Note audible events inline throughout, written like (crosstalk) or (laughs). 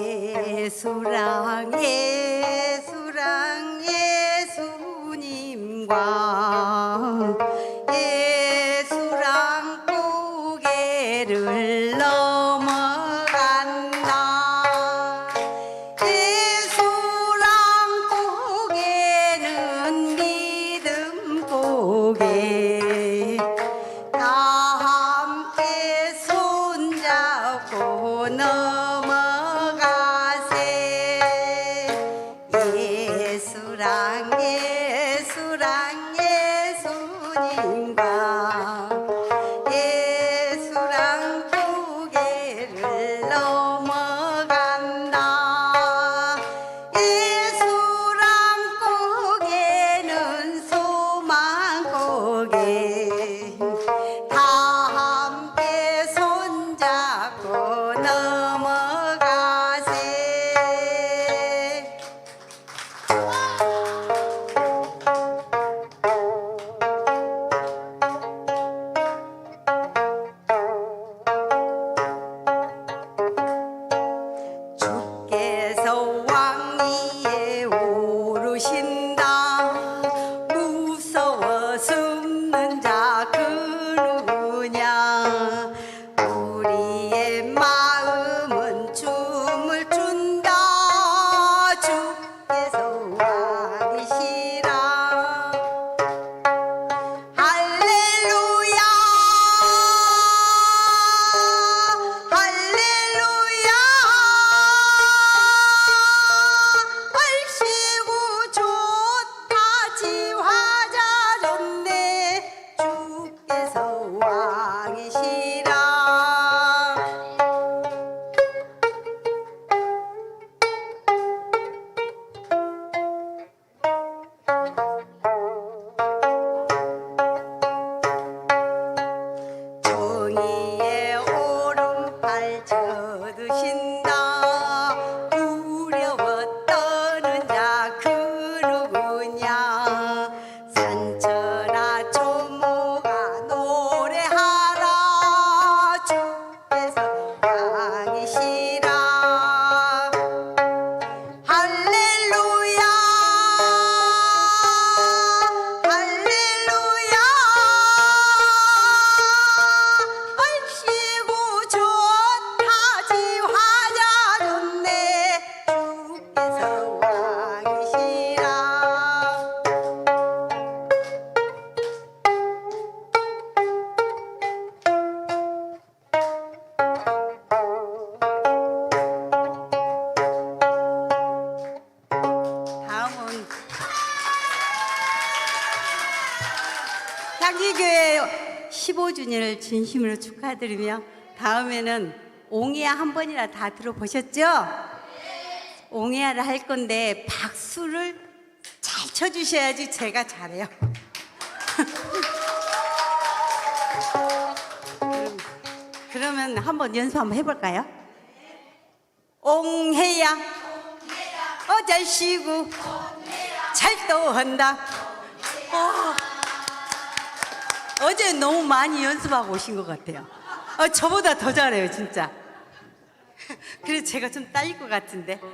예수랑 예수랑 예수님과 예수랑 고개를 넘어간다. 예수랑 고개는 믿음 고개. 다 함께 손잡고 넘 아지교회 15주년을 진심으로 축하드리며 다음에는 옹이야 한 번이라 다 들어보셨죠? 옹이야를 할 건데 박수를 잘 쳐주셔야지 제가 잘해요. (laughs) 그러면 한번 연습 한번 해볼까요? 옹해야 어잘 쉬고 잘도 한다. 어, 제 너무 많이 연습하고 오신 것 같아요. 어, 저보다 더 잘해요, 진짜. 그래서 제가 좀 딸릴 것 같은데. (laughs)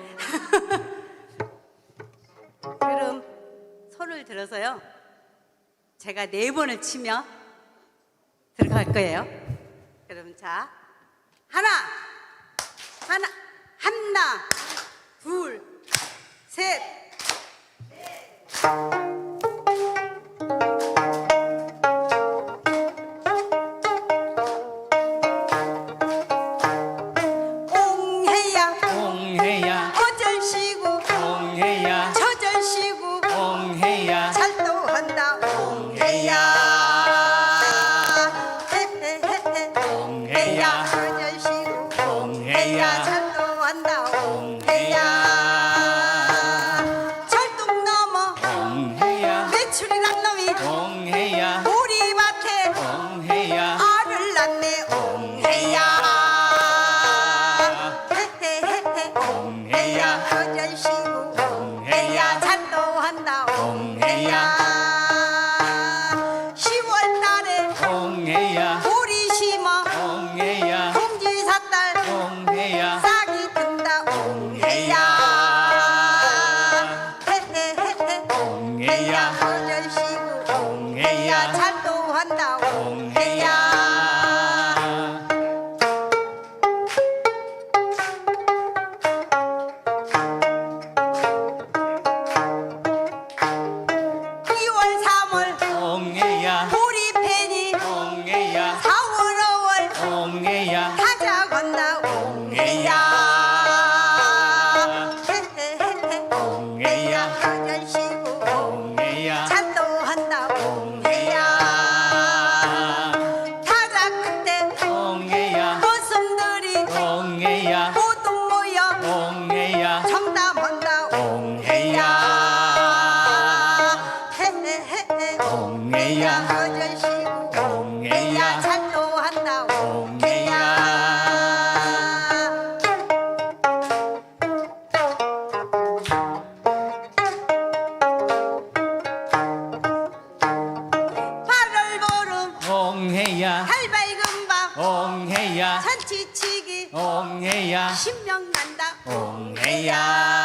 그럼 손을 들어서요. 제가 네 번을 치며 들어갈 거예요. 그럼 자, 하나, 하나, 하나, 둘, 셋. 옹 옹내야. 신명난다. 옹내야.